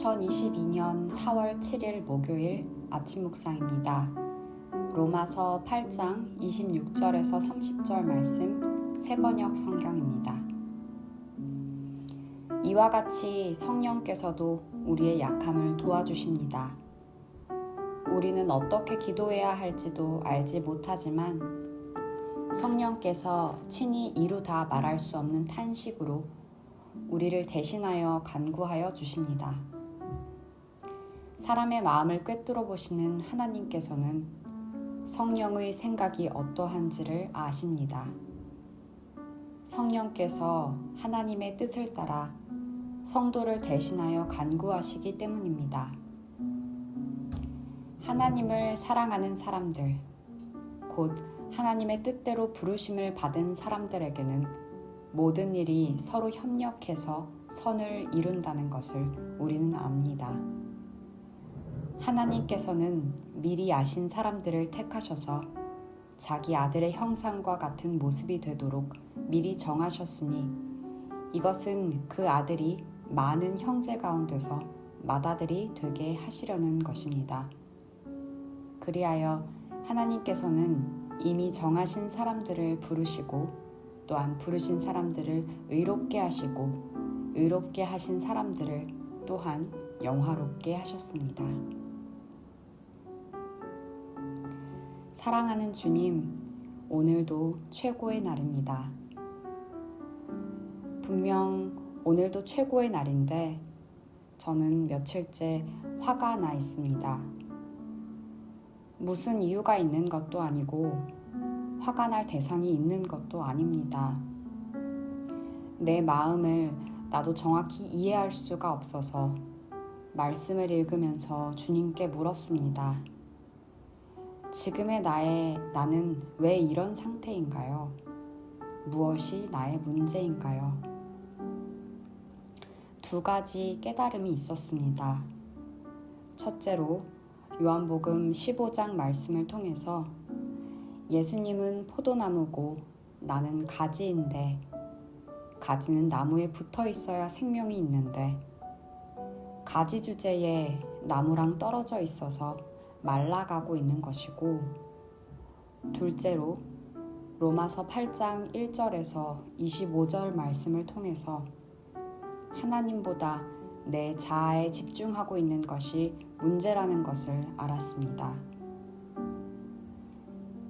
2022년 4월 7일 목요일 아침 묵상입니다. 로마서 8장 26절에서 30절 말씀 세번역 성경입니다. 이와 같이 성령께서도 우리의 약함을 도와주십니다. 우리는 어떻게 기도해야 할지도 알지 못하지만 성령께서 친히 이루 다 말할 수 없는 탄식으로 우리를 대신하여 간구하여 주십니다. 사람의 마음을 꿰뚫어 보시는 하나님께서는 성령의 생각이 어떠한지를 아십니다. 성령께서 하나님의 뜻을 따라 성도를 대신하여 간구하시기 때문입니다. 하나님을 사랑하는 사람들, 곧 하나님의 뜻대로 부르심을 받은 사람들에게는 모든 일이 서로 협력해서 선을 이룬다는 것을 우리는 압니다. 하나님께서는 미리 아신 사람들을 택하셔서 자기 아들의 형상과 같은 모습이 되도록 미리 정하셨으니 이것은 그 아들이 많은 형제 가운데서 맏아들이 되게 하시려는 것입니다. 그리하여 하나님께서는 이미 정하신 사람들을 부르시고 또한 부르신 사람들을 의롭게 하시고 의롭게 하신 사람들을 또한 영화롭게 하셨습니다. 사랑하는 주님, 오늘도 최고의 날입니다. 분명 오늘도 최고의 날인데 저는 며칠째 화가 나 있습니다. 무슨 이유가 있는 것도 아니고 화가 날 대상이 있는 것도 아닙니다. 내 마음을 나도 정확히 이해할 수가 없어서 말씀을 읽으면서 주님께 물었습니다. 지금의 나의 나는 왜 이런 상태인가요? 무엇이 나의 문제인가요? 두 가지 깨달음이 있었습니다. 첫째로 요한복음 15장 말씀을 통해서 예수님은 포도나무고 나는 가지인데 가지는 나무에 붙어 있어야 생명이 있는데 가지 주제에 나무랑 떨어져 있어서 말라가고 있는 것이고 둘째로 로마서 8장 1절에서 25절 말씀을 통해서 하나님보다 내 자아에 집중하고 있는 것이 문제라는 것을 알았습니다.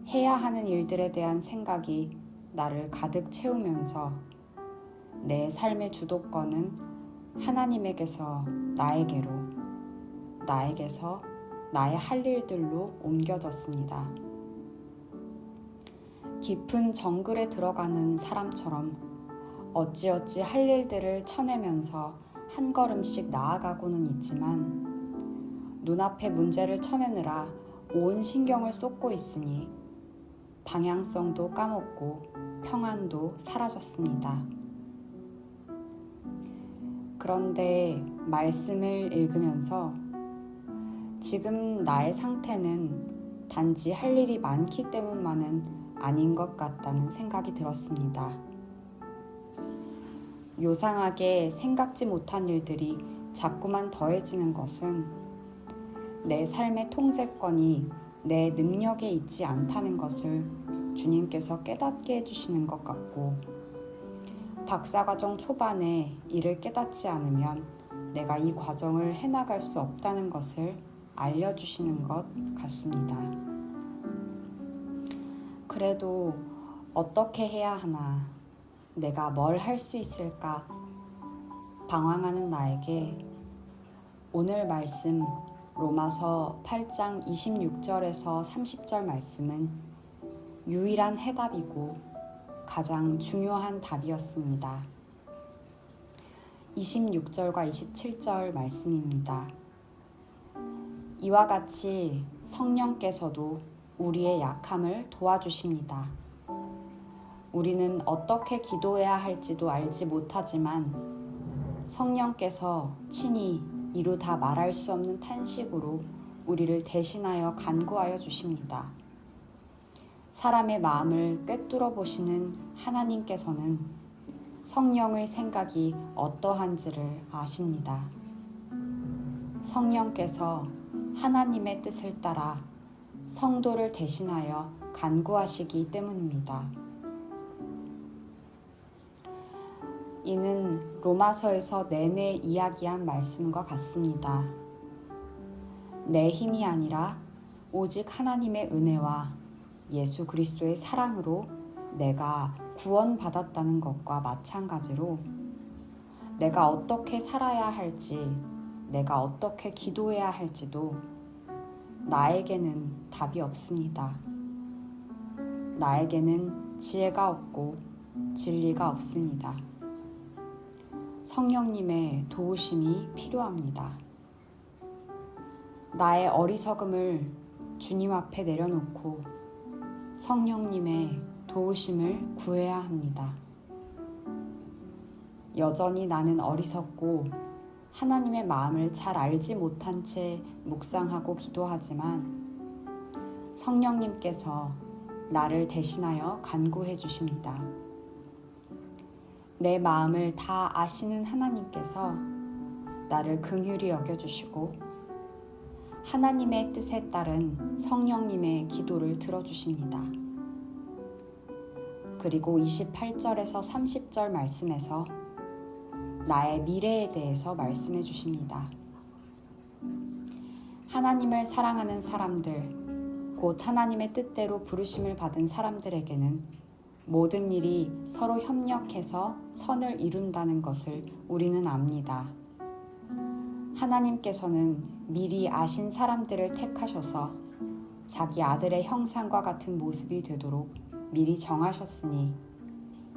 해야 하는 일들에 대한 생각이 나를 가득 채우면서 내 삶의 주도권은 하나님에게서 나에게로, 나에게서 나의 할 일들로 옮겨졌습니다. 깊은 정글에 들어가는 사람처럼 어찌어찌 할 일들을 쳐내면서 한 걸음씩 나아가고는 있지만 눈앞의 문제를 쳐내느라 온 신경을 쏟고 있으니 방향성도 까먹고 평안도 사라졌습니다. 그런데 말씀을 읽으면서 지금 나의 상태는 단지 할 일이 많기 때문만은 아닌 것 같다는 생각이 들었습니다. 요상하게 생각지 못한 일들이 자꾸만 더해지는 것은 내 삶의 통제권이 내 능력에 있지 않다는 것을 주님께서 깨닫게 해주시는 것 같고 박사과정 초반에 이를 깨닫지 않으면 내가 이 과정을 해나갈 수 없다는 것을 알려주시는 것 같습니다. 그래도 어떻게 해야 하나, 내가 뭘 할 수 있을까 방황하는 나에게 오늘 말씀 로마서 8장 26절에서 30절 말씀은 유일한 해답이고 가장 중요한 답이었습니다. 26절과 27절 말씀입니다. 이와 같이 성령께서도 우리의 약함을 도와주십니다. 우리는 어떻게 기도해야 할지도 알지 못하지만 성령께서 친히 이루 다 말할 수 없는 탄식으로 우리를 대신하여 간구하여 주십니다. 사람의 마음을 꿰뚫어 보시는 하나님께서는 성령의 생각이 어떠한지를 아십니다. 성령께서 하나님의 뜻을 따라 성도를 대신하여 간구하시기 때문입니다. 이는 로마서에서 내내 이야기한 말씀과 같습니다. 내 힘이 아니라 오직 하나님의 은혜와 예수 그리스도의 사랑으로 내가 구원받았다는 것과 마찬가지로 내가 어떻게 살아야 할지, 내가 어떻게 기도해야 할지도 나에게는 답이 없습니다. 나에게는 지혜가 없고 진리가 없습니다. 성령님의 도우심이 필요합니다. 나의 어리석음을 주님 앞에 내려놓고 성령님의 도우심을 구해야 합니다. 여전히 나는 어리석고 하나님의 마음을 잘 알지 못한 채 묵상하고 기도하지만 성령님께서 나를 대신하여 간구해 주십니다. 내 마음을 다 아시는 하나님께서 나를 긍휼히 여겨 주시고 하나님의 뜻에 따른 성령님의 기도를 들어 주십니다. 그리고 28절에서 30절 말씀에서 나의 미래에 대해서 말씀해 주십니다. 하나님을 사랑하는 사람들, 곧 하나님의 뜻대로 부르심을 받은 사람들에게는 모든 일이 서로 협력해서 선을 이룬다는 것을 우리는 압니다. 하나님께서는 미리 아신 사람들을 택하셔서 자기 아들의 형상과 같은 모습이 되도록 미리 정하셨으니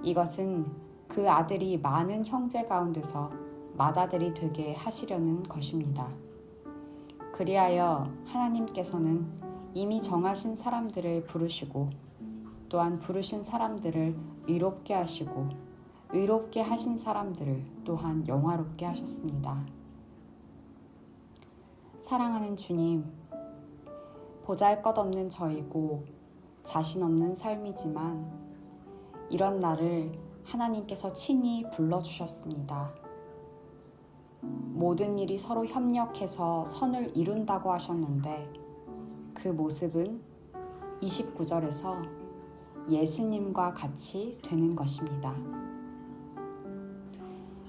이것은 그 아들이 많은 형제 가운데서 맏아들이 되게 하시려는 것입니다. 그리하여 하나님께서는 이미 정하신 사람들을 부르시고 또한 부르신 사람들을 의롭게 하시고 의롭게 하신 사람들을 또한 영화롭게 하셨습니다. 사랑하는 주님, 보잘 것 없는 저이고 자신 없는 삶이지만 이런 나를 하나님께서 친히 불러주셨습니다. 모든 일이 서로 협력해서 선을 이룬다고 하셨는데 그 모습은 29절에서 예수님과 같이 되는 것입니다.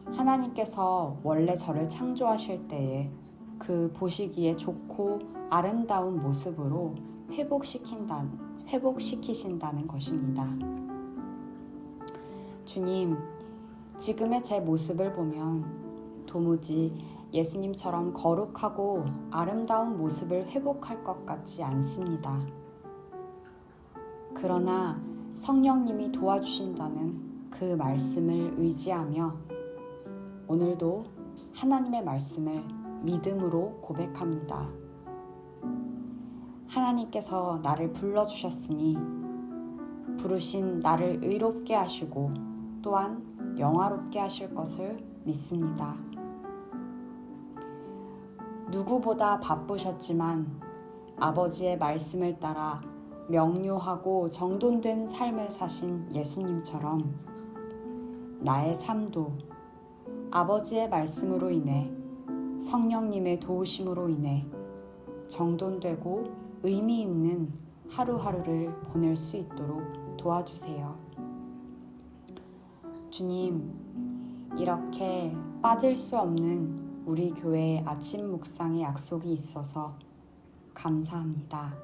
하나님께서 원래 저를 창조하실 때에 그 보시기에 좋고 아름다운 모습으로 회복시킨다, 회복시키신다는 것입니다. 주님, 지금의 제 모습을 보면 도무지 예수님처럼 거룩하고 아름다운 모습을 회복할 것 같지 않습니다. 그러나 성령님이 도와주신다는 그 말씀을 의지하며 오늘도 하나님의 말씀을 믿음으로 고백합니다. 하나님께서 나를 불러주셨으니 부르신 나를 의롭게 하시고 또한 영화롭게 하실 것을 믿습니다. 누구보다 바쁘셨지만 아버지의 말씀을 따라 명료하고 정돈된 삶을 사신 예수님처럼 나의 삶도 아버지의 말씀으로 인해 성령님의 도우심으로 인해 정돈되고 의미 있는 하루하루를 보낼 수 있도록 도와주세요. 주님, 이렇게 빠질 수 없는 우리 교회의 아침 묵상의 약속이 있어서 감사합니다.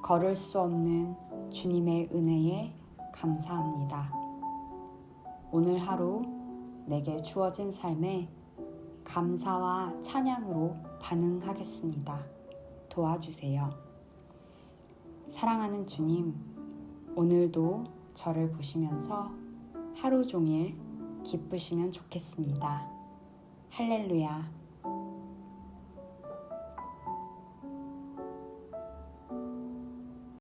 걸을 수 없는 주님의 은혜에 감사합니다. 오늘 하루 내게 주어진 삶에 감사와 찬양으로 반응하겠습니다. 도와주세요. 사랑하는 주님, 오늘도 저를 보시면서 하루 종일 기쁘시면 좋겠습니다. 할렐루야.